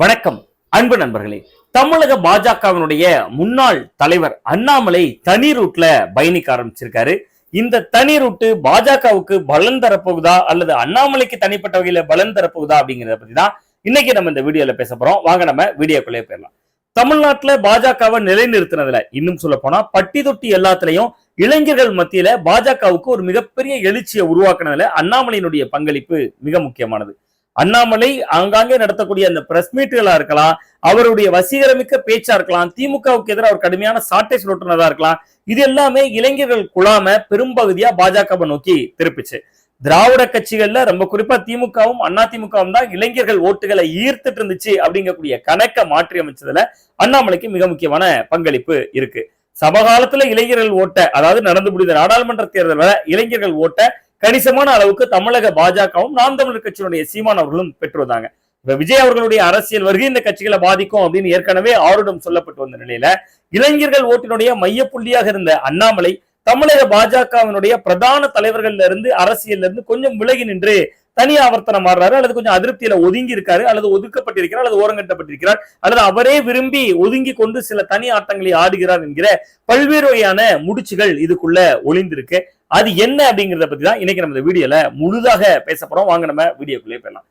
வணக்கம். அன்பு நண்பர்களே தமிழக பாஜகவினுடைய முன்னாள் தலைவர் அண்ணாமலை தனி ரூட்ல பயணிக்க ஆரம்பிச்சிருக்காரு. இந்த தனி ரூட்டு பாஜகவுக்கு பலன் தரப்போகுதா அல்லது அண்ணாமலைக்கு தனிப்பட்ட வகையில பலன் தரப்போகுதா அப்படிங்கிறத பத்தி தான் இன்னைக்கு நம்ம இந்த வீடியோல பேச போறோம். வாங்க நம்ம வீடியோக்குள்ளே போயிடலாம். தமிழ்நாட்டுல பாஜகவை நிலைநிறுத்தினதுல இன்னும் சொல்ல போனா பட்டி தொட்டி எல்லாத்துலயும் இளைஞர்கள் மத்தியில பாஜகவுக்கு ஒரு மிகப்பெரிய எழுச்சியை உருவாக்குனதுல அண்ணாமலையினுடைய பங்களிப்பு மிக முக்கியமானது. அண்ணாமலை ஆங்காங்கே நடத்தக்கூடிய அந்த பிரஸ் மீட்டுகளா இருக்கலாம் அவருடைய வசீகரமிக்க பேச்சா இருக்கலாம் திமுகவுக்கு எதிராக அவர் கடுமையான சாட்டை சுட்டுனதா இருக்கலாம் இது எல்லாமே இளைஞர்கள் குழாம பெரும்பகுதியா பாஜகவை நோக்கி திருப்பிச்சு. திராவிட கட்சிகள்ல ரொம்ப குறிப்பா திமுகவும் அண்ணா திமுகவும் தான் இளைஞர்கள் ஓட்டுகளை ஈர்த்துட்டு இருந்துச்சு அப்படிங்கக்கூடிய கணக்கை மாற்றி அமைச்சதுல அண்ணாமலைக்கு மிக முக்கியமான பங்களிப்பு இருக்கு. சமகாலத்துல இளைஞர்கள் ஓட்ட அதாவது நடந்து முடிந்த நாடாளுமன்ற தேர்தல் வர இளைஞர்கள் ஓட்ட கணிசமான அளவுக்கு தமிழக பாஜகவும் நாம் தமிழர் கட்சியினுடைய சீமான் அவர்களும் பெற்று வந்தாங்க. இப்ப விஜய் அவர்களுடைய அரசியல் வருகை இந்த கட்சிகளை பாதிக்கும் அப்படின்னு ஏற்கனவே ஆருடம் சொல்லப்பட்டு வந்த நிலையில இளைஞர்கள் ஓட்டினுடைய மையப்புள்ளியாக இருந்த அண்ணாமலை தமிழக பாஜகவினுடைய பிரதான தலைவர்கள்ல இருந்து அரசியல்ல இருந்து கொஞ்சம் விலகி நின்று தனி ஆவர்த்தனம் மாறுறாரு அல்லது கொஞ்சம் அதிருப்தியில ஒதுங்கி இருக்காரு அல்லது ஒதுக்கப்பட்டிருக்கிறார் அல்லது ஓரங்கட்டப்பட்டிருக்கிறார். அல்லது அவரே விரும்பி ஒதுங்கி கொண்டு சில தனி ஆட்டங்களை ஆடுகிறார் என்கிற பல்வேறு வகையான முடிச்சுகள் இதுக்குள்ள ஒளிந்திருக்கு. அது என்ன அப்படிங்கறத பத்தி தான் இன்னைக்கு நம்ம இந்த வீடியோல முழுதாக பேச போறோம். வாங்க நம்ம வீடியோக்குள்ளே போயிடலாம்.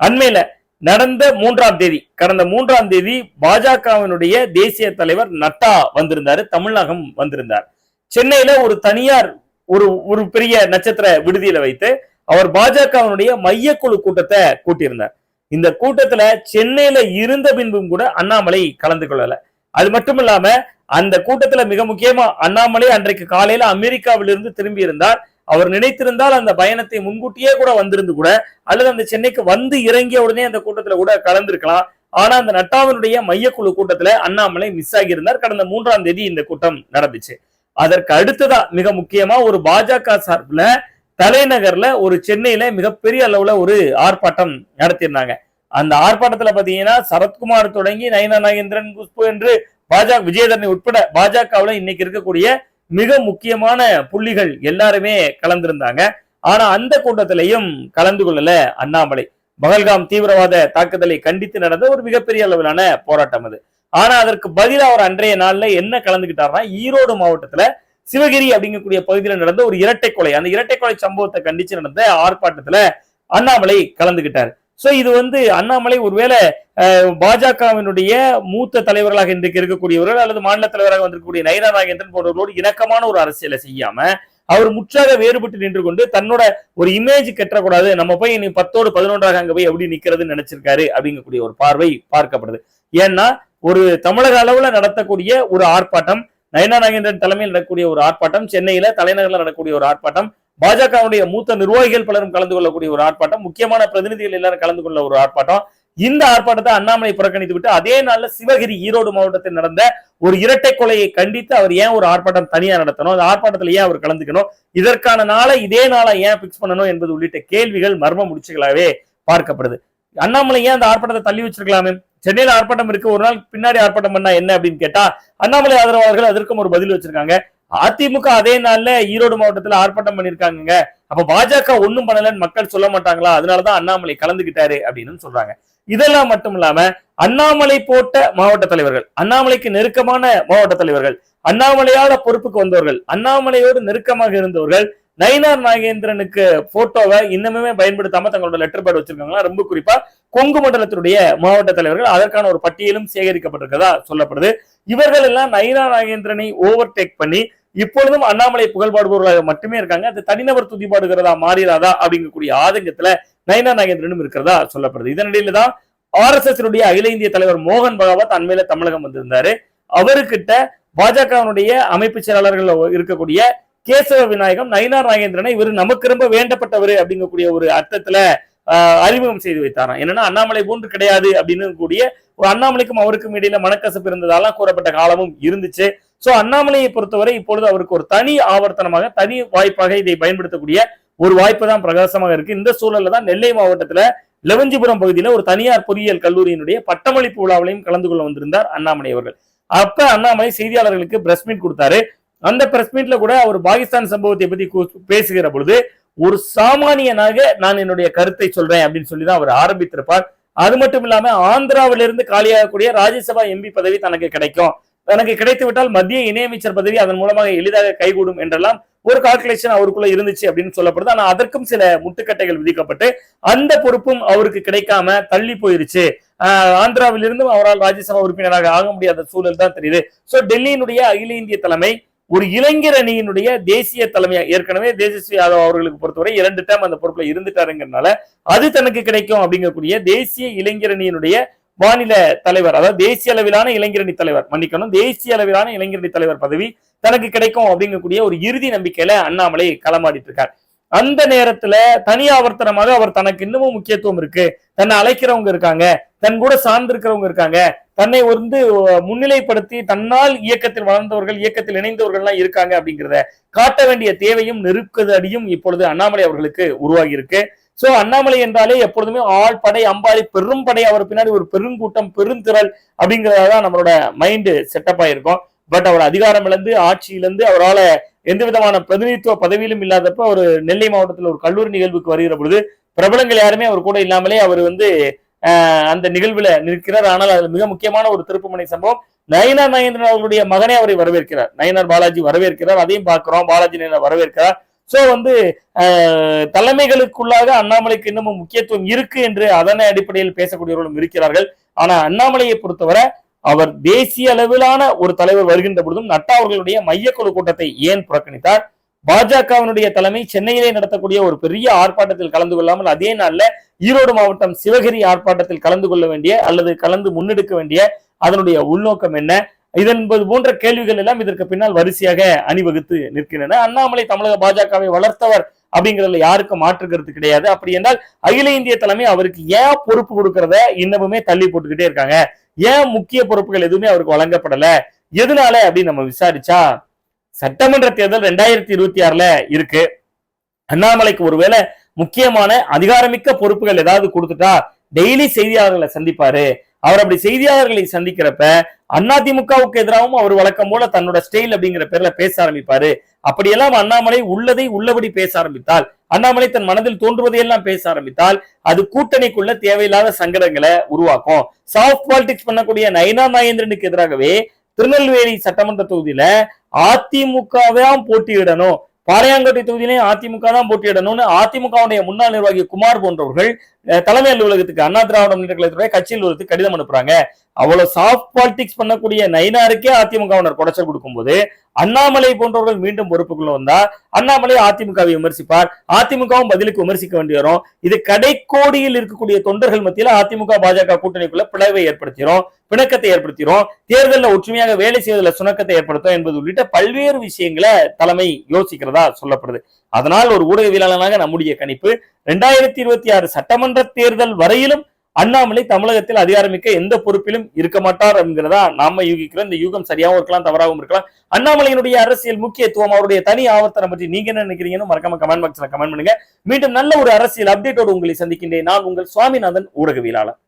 அண்மையில நடந்த மூன்றாம் தேதி கடந்த மூன்றாம் தேதி பாஜகவினுடைய தேசிய தலைவர் நட்டா வந்திருந்தாரு தமிழகம் வந்திருந்தார். சென்னையில ஒரு தனியார் ஒரு ஒரு பெரிய நட்சத்திர விடுதியில வைத்து அவர் பாஜகவினுடைய மையக்குழு கூட்டத்தை கூட்டியிருந்தார். இந்த கூட்டத்துல சென்னையில இருந்த பின்பும் கூட அண்ணாமலை கலந்து கொள்ளல. அது மட்டும் இல்லாம அந்த கூட்டத்துல மிக முக்கியமா அண்ணாமலை அன்றைக்கு காலையில அமெரிக்காவிலிருந்து திரும்பி இருந்தார். அவர் நினைத்திருந்தால் அந்த பயணத்தை முன்கூட்டியே கூட வந்திருந்து கூட அல்லது அந்த சென்னைக்கு வந்து இறங்கிய உடனே அந்த கூட்டத்துல கூட கலந்திருக்கலாம். ஆனா அந்த நட்டாவினுடைய மையக்குழு கூட்டத்துல அண்ணாமலை மிஸ் ஆகியிருந்தார். கடந்த மூன்றாம் தேதி இந்த கூட்டம் நடந்துச்சு. அதற்கு அடுத்ததா மிக முக்கியமா ஒரு பாஜக சார்பில் தலைநகர்ல ஒரு சென்னையில மிகப்பெரிய அளவுல ஒரு ஆர்ப்பாட்டம் நடத்தியிருந்தாங்க. அந்த ஆர்ப்பாட்டத்துல பாத்தீங்கன்னா சரத்குமார் தொடங்கி நயனா நாகேந்திரன் குஷ்பு என்று பாஜக விஜயதரணி உட்பட பாஜகவுல இன்னைக்கு இருக்கக்கூடிய மிக முக்கியமான புள்ளிகள் எல்லாருமே கலந்திருந்தாங்க. ஆனா அந்த கூட்டத்திலையும் கலந்து கொள்ளல அண்ணாமலை. பகல்காம் தீவிரவாத தாக்குதலை கண்டித்து நடந்த ஒரு மிகப்பெரிய அளவிலான போராட்டம் அது. ஆனா அதற்கு பதிலாக அவர் அன்றைய நாள்ல என்ன கலந்துகிட்டார்னா ஈரோடு மாவட்டத்துல சிவகிரி அப்படிங்கக்கூடிய பகுதியில் நடந்த ஒரு இரட்டை கொலை. அந்த இரட்டை கொலை சம்பவத்தை கண்டிச்சு நடந்த ஆர்ப்பாட்டத்துல அண்ணாமலை கலந்துகிட்டார். சோ இது வந்து அண்ணாமலை ஒருவேளை பாஜகவினுடைய மூத்த தலைவர்களாக இன்றைக்கு இருக்கக்கூடியவர்கள் அல்லது மாநில தலைவராக வந்திருக்கக்கூடிய நயனா நாகேந்திரன் போன்றவர்களோடு இணக்கமான ஒரு அரசியலை செய்யாம அவர் முற்றாக வேறுபட்டு நின்று கொண்டு தன்னோட ஒரு இமேஜ் கட்டக்கூடாது. நம்ம போய் நீ பத்தோடு பதினொன்றாக அங்க போய் எப்படி நிக்கிறதுன்னு நினைச்சிருக்காரு அப்படிங்கக்கூடிய ஒரு பார்வை பார்க்கப்படுது. ஏன்னா ஒரு தமிழக அளவுல நடத்தக்கூடிய ஒரு ஆர்ப்பாட்டம் நயனா நாகேந்திரன் தலைமையில் நடக்கக்கூடிய ஒரு ஆர்ப்பாட்டம் சென்னையில தலைநகரில் நடக்கக்கூடிய ஒரு ஆர்ப்பாட்டம் பாஜகவுடைய மூத்த நிர்வாகிகள் பலரும் கலந்து கொள்ளக்கூடிய ஒரு ஆர்ப்பாட்டம் முக்கியமான பிரதிநிதிகள் எல்லாரும் கலந்து கொள்ள ஒரு ஆர்ப்பாட்டம். இந்த ஆர்ப்பாட்டத்தை அண்ணாமலை புறக்கணித்து விட்டு அதே நாள்ல சிவகிரி ஈரோடு மாவட்டத்தில் நடந்த ஒரு இரட்டை கொலையை கண்டித்து அவர் ஏன் ஒரு ஆர்ப்பாட்டம் தனியா நடத்தணும்? அந்த ஆர்ப்பாட்டத்தில் ஏன் அவர் கலந்துக்கணும்? இதற்கான நாளை இதே நாளை ஏன் பிக்ஸ் பண்ணணும் என்பது உள்ளிட்ட கேள்விகள் மர்ம முடிச்சுகளாவே பார்க்கப்படுது. அண்ணாமலை ஏன் அந்த ஆர்ப்பாட்டத்தை தள்ளி வச்சிருக்கலாமே? சென்னையில் ஆர்ப்பாட்டம் இருக்கு. ஒரு நாள் பின்னாடி ஆர்ப்பாட்டம் பண்ணா என்ன அப்படின்னு கேட்டா அண்ணாமலை ஆதரவாளர்கள் அதற்கும் ஒரு பதில் வச்சிருக்காங்க. அதிமுக அதே நாள்ல ஈரோடு மாவட்டத்துல ஆர்ப்பாட்டம் பண்ணிருக்காங்க அப்ப பாஜக ஒண்ணும் பண்ணலன்னு மக்கள் சொல்ல மாட்டாங்களா? அதனாலதான் அண்ணாமலை கலந்துகிட்டாரு அப்படின்னு சொல்றாங்க. இதெல்லாம் மட்டும் இல்லாம அண்ணாமலை போட்ட மாவட்ட தலைவர்கள் அண்ணாமலைக்கு நெருக்கமான மாவட்ட தலைவர்கள் அண்ணாமலையால பொறுப்புக்கு வந்தவர்கள் அண்ணாமலையோடு நெருக்கமாக இருந்தவர்கள் நயினார் நாகேந்திரனுக்கு போட்டோவை இன்னமுமே பயன்படுத்தாம தங்களோட லெட்டர் பேட் வச்சிருக்காங்களா? ரொம்ப குறிப்பா கொங்கு மண்டலத்தினுடைய மாவட்ட தலைவர்கள் அதற்கான ஒரு பட்டியலும் சேகரிக்கப்பட்டிருக்கதா சொல்லப்படுது. இவர்கள் எல்லாம் நயினார் நாகேந்திரனை ஓவர்டேக் பண்ணி இப்பொழுதும் அண்ணாமலை புகழ்பாடுபவர்களாக மட்டுமே இருக்காங்க. அது தனிநபர் துதிப்பாடுகிறதா மாறிடாதா அப்படிங்கக்கூடிய ஆதங்கத்துல நயினா நாகேந்திரனும் இருக்கிறதா சொல்லப்படுது. இதனிடையில தான் ஆர் எஸ் எஸ் அகில இந்திய தலைவர் மோகன் பகவத் அண்மையில தமிழகம் வந்திருந்தாரு. அவருக்கிட்ட பாஜகவினுடைய அமைப்பு செயலாளர்கள் இருக்கக்கூடிய கேசவ விநாயகம் நயினார் நாகேந்திரனை இவர் நமக்கு ரொம்ப வேண்டப்பட்டவர் அப்படிங்கக்கூடிய ஒரு அர்த்தத்துல அறிமுகம் செய்து வைத்தாராம். என்னன்னா அண்ணாமலை போன்று கிடையாது அப்படின்னு கூடிய ஒரு அண்ணாமலைக்கும் அவருக்கும் இடையில மனக்கசப்பு இருந்ததாலாம் கூறப்பட்ட காலமும் இருந்துச்சு. சோ அண்ணாமலையை பொறுத்தவரை இப்பொழுது அவருக்கு ஒரு தனி ஆவர்த்தனமாக தனி வாய்ப்பாக இதை பயன்படுத்தக்கூடிய ஒரு வாய்ப்பு தான் பிரகாசமாக இருக்கு. இந்த சூழல்ல தான் நெல்லை மாவட்டத்துல லெவஞ்சிபுரம் பகுதியில ஒரு தனியார் பொறியியல் கல்லூரியினுடைய பட்டமளிப்பு விழாவிலையும் கலந்து கொள்ள வந்திருந்தார் அண்ணாமலை அவர்கள். அப்ப அண்ணாமலை செய்தியாளர்களுக்கு பிரஸ் மீட் கொடுத்தாரு. அந்த பிரஸ் மீட்ல கூட அவர் பாகிஸ்தான் சம்பவத்தை பத்தி பேசுகிற பொழுது ஒரு சாமானியனாக நான் என்னுடைய கருத்தை சொல்றேன் அப்படின்னு சொல்லி தான் அவர் ஆரம்பித்திருப்பார். அது மட்டும் இல்லாம ஆந்திராவிலிருந்து காலியாகக்கூடிய ராஜ்யசபா எம்பி பதவி தனக்கு கிடைக்கும். தனக்கு கிடைத்து விட்டால் மத்திய இணையமைச்சர் பதவி அதன் மூலமாக எளிதாக கைகூடும் என்றெல்லாம் ஒரு கால்குலேஷன் அவருக்குள்ள இருந்துச்சு அப்படின்னு சொல்லப்படுது. ஆனா அதற்கும் சில முட்டுக்கட்டைகள் விதிக்கப்பட்டு அந்த பொறுப்பும் அவருக்கு கிடைக்காம தள்ளி போயிருச்சு. ஆஹ் ஆந்திராவிலிருந்தும் அவரால் ராஜ்யசபா உறுப்பினராக ஆக முடியாத சூழல் தான் தெரியுது. சோ டெல்லியினுடைய அகில இந்திய தலைமை ஒரு இளைஞர் அணியினுடைய தேசிய தலைமையா ஏற்கனவே தேஜஸ்வி யாதவ் அவர்களுக்கு பொறுத்தவரை இரண்டு டேம் அந்த பொறுப்புல இருந்துட்டாருங்கிறனால அது தனக்கு கிடைக்கும் அப்படிங்கக்கூடிய தேசிய இளைஞர் அணியினுடைய மாநில தலைவர் அதாவது தேசிய அளவிலான இளைஞரணி தலைவர் மன்னிக்கணும் தேசிய அளவிலான இளைஞரணி தலைவர் பதவி தனக்கு கிடைக்கும் அப்படிங்கக்கூடிய ஒரு இறுதி நம்பிக்கையில அண்ணாமலை களமாடிட்டு இருக்கார். அந்த நேரத்துல தனியாவர்த்தனமாக அவர் தனக்கு இன்னமும் முக்கியத்துவம் இருக்கு. தன்னை அழைக்கிறவங்க இருக்காங்க. தன் கூட சார்ந்திருக்கிறவங்க இருக்காங்க. தன்னை வந்து முன்னிலைப்படுத்தி தன்னால் இயக்கத்தில் வளர்ந்தவர்கள் இயக்கத்தில் இணைந்தவர்கள் எல்லாம் இருக்காங்க அப்படிங்கிறத காட்ட வேண்டிய தேவையும் நெருக்குதடியும் இப்பொழுது அண்ணாமலை அவர்களுக்கு உருவாகி இருக்கு சோ அண்ணாமலை என்றாலே எப்பொழுதுமே ஆள் படை அம்பாரி பெரும் படை. அவர் பின்னாடி ஒரு பெருங்கூட்டம் பெருந்திரள் அப்படிங்கிறதான் நம்மளோட மைண்டு செட்டப் ஆயிருக்கும் பட் அவர் அதிகாரம் இழந்து ஆட்சியிலிருந்து அவரால் எந்த விதமான பிரதிநிதித்துவ பதவியிலும் இல்லாதப்ப ஒரு நெல்லை மாவட்டத்தில் ஒரு கல்லூரி நிகழ்வுக்கு வருகிற பொழுது பிரபலங்கள் யாருமே அவர் கூட இல்லாமலே அவர் வந்து அந்த நிகழ்வுல நிற்கிறார். ஆனால் அது மிக முக்கியமான ஒரு திருப்புமனை சம்பவம் நயனார் நயேந்திரன் அவர்களுடைய மகனே அவரை வரவேற்கிறார். நயனார் பாலாஜி வரவேற்கிறார். அதையும் பார்க்கிறோம். பாலாஜி நயனார் வரவேற்கிறார். சோ வந்து தலைமைகளுக்குள்ளாக அண்ணாமலைக்கு இன்னமும் முக்கியத்துவம் இருக்கு என்று அதனை அடிப்படையில் பேசக்கூடியவர்களும் இருக்கிறார்கள். ஆனா அண்ணாமலையை பொறுத்தவரை அவர் தேசிய அளவிலான ஒரு தலைவர் வருகின்ற பொழுதும் நட்டா அவர்களுடைய மையக்குழு கூட்டத்தை ஏன் புறக்கணித்தார்? பாஜகவினுடைய தலைமை சென்னையிலே நடத்தக்கூடிய ஒரு பெரிய ஆர்ப்பாட்டத்தில் கலந்து கொள்ளாமல் அதே நாள்ல ஈரோடு மாவட்டம் சிவகிரி ஆர்ப்பாட்டத்தில் கலந்து கொள்ள வேண்டிய அல்லது கலந்து முன்னெடுக்க வேண்டிய அதனுடைய உள்நோக்கம் என்ன? இதன்பது போன்ற கேள்விகள் எல்லாம் இதற்கு பின்னால் வரிசையாக அணிவகுத்து நிற்கின்றன. அண்ணாமலை தமிழக பாஜகவை வளர்த்தவர் அப்படிங்கிறதுல யாருக்கும் மாற்றுக்கிறது கிடையாது. அப்படி என்றால் அகில இந்திய தலைமை அவருக்கு ஏன் பொறுப்பு கொடுக்கறத இன்னமுமே தள்ளி போட்டுக்கிட்டே இருக்காங்க. ஏன் முக்கிய பொறுப்புகள் எதுவுமே அவருக்கு வழங்கப்படல? எதனால அப்படின்னு நம்ம விசாரிச்சா சட்டமன்ற தேர்தல் ரெண்டாயிரத்தி இருபத்தி ஆறுல இருக்கு. அண்ணாமலைக்கு ஒருவேளை முக்கியமான அதிகாரமிக்க பொறுப்புகள் ஏதாவது கொடுத்துட்டா டெய்லி செய்தியாளர்களை சந்திப்பாரு. அவர் அப்படி செய்தியாளர்களை சந்திக்கிறப்ப அதிமுகவுக்கு எதிராகவும் அவர் வழக்கம் போல தன்னோட ஸ்டைல் அப்படிங்கிற பேர்ல பேச ஆரம்பிப்பாரு. அப்படியெல்லாம் அண்ணாமலை உள்ளதை உள்ளபடி பேச ஆரம்பித்தால் அண்ணாமலை தன் மனதில் தோன்றுவதையெல்லாம் பேச ஆரம்பித்தால் அது கூட்டணிக்குள்ள தேவையில்லாத சங்கடங்களை உருவாக்கும். சாஃப்ட் பாலிடிக்ஸ் பண்ணக்கூடிய நயனா நாயேந்திரனுக்கு எதிராகவே திருநெல்வேலி சட்டமன்ற தொகுதியில அதிமுகவையும் போட்டியிடணும். பாளையங்கோட்டை தொகுதியிலையும் அதிமுக தான் போட்டியிடணும்னு அதிமுகவுடைய முன்னாள் நிர்வாகி குமார் போன்றவர்கள் தலைமை அலுவலகத்துக்கு அண்ணா திராவிட முன்னேற்ற கழகத்துடைய கட்சி அலுவலகத்துக்கு கடிதம் அனுப்புறாங்க. அவ்வளவு சாஃப்ட் பாலிடிக்ஸ் பண்ணக்கூடிய நயினாருக்கே அதிமுகவினர் குடைச்சல் கொடுக்கும்போது அண்ணாமலை போன்றவர்கள் மீண்டும் பொறுப்புக்குள்ள வந்தா அண்ணாமலை அதிமுகவை விமர்சிப்பார். அதிமுகவும் பதிலுக்கு விமர்சிக்க வேண்டி வரும். இது கடைக்கோடியில் இருக்கக்கூடிய தொண்டர்கள் மத்தியில அதிமுக பாஜக கூட்டணிக்குள்ள பிளவை ஏற்படுத்திடும் பிணக்கத்தை ஏற்படுத்திடும் தேர்தலில் ஒற்றுமையாக வேலை செய்வதில் சுணக்கத்தை ஏற்படுத்தும் என்பது உள்ளிட்ட பல்வேறு விஷயங்களை தலைமை யோசிக்கிறதா சொல்லப்படுது. அதனால் ஒரு ஊடகவியலாளனாக நம்முடைய கணிப்பு ரெண்டாயிரத்தி இருபத்தி ஆறு சட்டமன்ற சட்டமன்ற தேர்தல் வரையிலும் அண்ணாமலை தமிழகத்தில் அதிகாரமிக்க எந்த பொறுப்பிலும் இருக்க மாட்டார் என்கிறதா நாம யூகிக்கிறோம். இந்த யூகம் சரியாகவும் இருக்கலாம் தவறாகவும் இருக்கலாம். அண்ணாமலையினுடைய அரசியல் முக்கியத்துவம் அவருடைய தனி ஆவர்த்தனம் பற்றி நீங்க என்ன நினைக்கிறீங்கன்னு மறக்காம கமெண்ட் பாக்ஸ்ல கமெண்ட் பண்ணுங்க. மீண்டும் நல்ல ஒரு அரசியல் அப்டேட்டோடு உங்களை சந்திக்கின்றேன். நான் உங்கள் சுவாமிநாதன் ஊடகவியலாளர்.